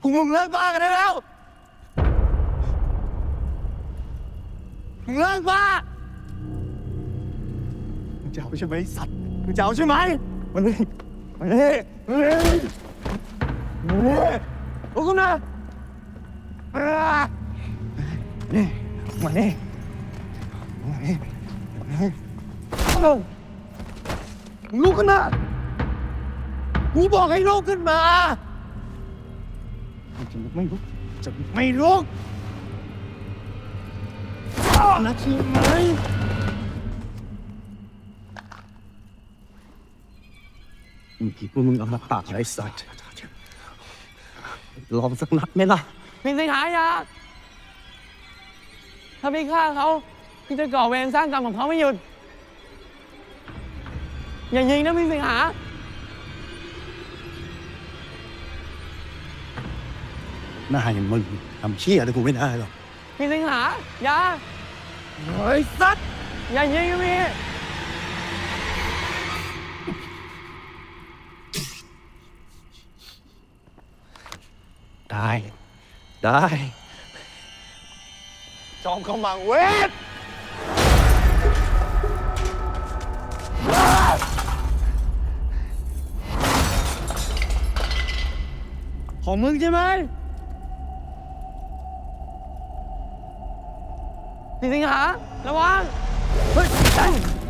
พวกมึงเลิกบ้ากันได้แล้ว มึงเลิกบ้า มึงจะเอาใช่ไหมไอ้สัตว์ มึงจะเอาใช่ไหมมันนี่มันนี่มันนี่มันนี่โอ้คุณนะอ่านี่มานี่มานี่มานี่เอามึงลุกขึ้นมากูบอกให้ลุกขึ้นมา จะไม่ลุกจะไม่ลุกนะใช่ไหมมื่อกี้พวกมึงเอามาปากไอ้สัตว์ลองสักนัดไหมล่ะพี่สิงหายาถ้าพี่ฆ่าเขาพี่จะก่อเวรสร้างกรรมของเขาไม่หยุด อย่ายิงนะพี่สิงหา หน้าอย่างมึงทำเชี่ยอะไรกูไม่ได้หรอกพี่สิงหาอย่าเฮ้ยสัตว์อย่ายิงนะพี่ได้ได้ จอมขมังเวทของมึงใช่ไหม พี่สิงหาระวังเฮ้ย